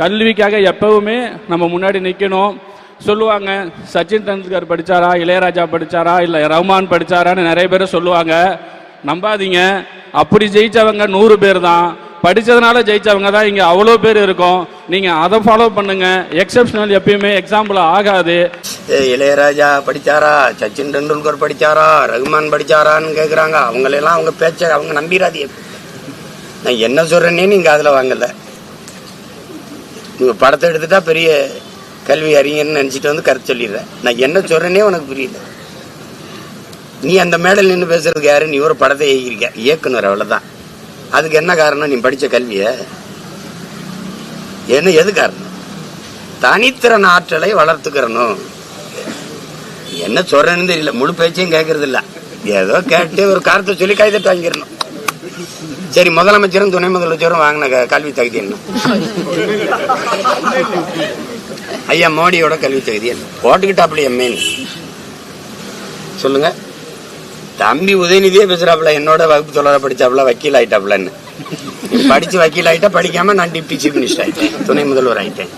கல்விக்காக எப்பவுமே நம்ம முன்னாடி நிற்கணும் சொல்லுவாங்க சச்சின் டெண்டுல்கர் படிச்சாரா இளையராஜா படிச்சாரா இல்லை ரஹ்மான் படிச்சாரான்னு நிறைய பேர் சொல்லுவாங்க. நம்பாதீங்க. அப்படி ஜெயித்தவங்க நூறு பேர் தான் படித்ததுனால ஜெயித்தவங்க தான் இங்கே அவ்வளோ பேர் இருக்கும். நீங்கள் அதை ஃபாலோ பண்ணுங்க. எக்ஸப்ஷனல் எப்பயுமே எக்ஸாம்பிள் ஆகாது. இளையராஜா படிச்சாரா சச்சின் டெண்டுல்கர் படிச்சாரா ரகுமான் படிச்சாரான்னு கேட்குறாங்க அவங்களெல்லாம் அவங்க பேச்ச அவங்க நம்பிராதீங்க. நான் என்ன சொல்கிறேன்னே நீங்கள் அதில் வாங்கலை. படத்தை எடுத்துட்டா பெரிய கல்வி அறிஞர்னு நினச்சிட்டு வந்து கருத்து சொல்லிடுறேன். நான் என்ன சொல்கிறேனே உனக்கு புரியல. நீ அந்த மேடல் நின்று பேசுறதுக்கு யாரு? நீ ஒரு படத்தை இயக்கிருக்க இயக்குனர் அவ்வளோதான் அதுக்கு என்ன காரணம்? நீ படித்த கல்விய? என்ன எது காரணம்? தனித்திறன் ஆற்றலை வளர்த்துக்கிறணும். என்ன சொல்றேன்னு தெரியல. முழு பேச்சையும் கேட்கறதில்ல ஏதோ கேட்டு ஒரு காரத்தை சொல்லி கைதட்டு வாங்கிடணும். சரி முதலமைச்சரும் துணை முதலமைச்சரும் வாங்கின கல்வி தகுதி என்ன? ஐயா மோடியோட கல்வி தகுதி என்ன? போட்டுக்கிட்டாப்புல எம்மேன் சொல்லுங்க. தம்பி உதயநிதியே பேசுறாப்புல என்னோட வகுப்பு தொடர படிச்சாப்புல வக்கீல் ஆயிட்டாப்புலன்னு. படிச்சு வக்கீல் ஆயிட்டா படிக்காம நான் டிப்டி சீஃப் மினிஸ்டர் ஆயிட்டேன். துணை முதல்வர் ஆயிட்டேன்.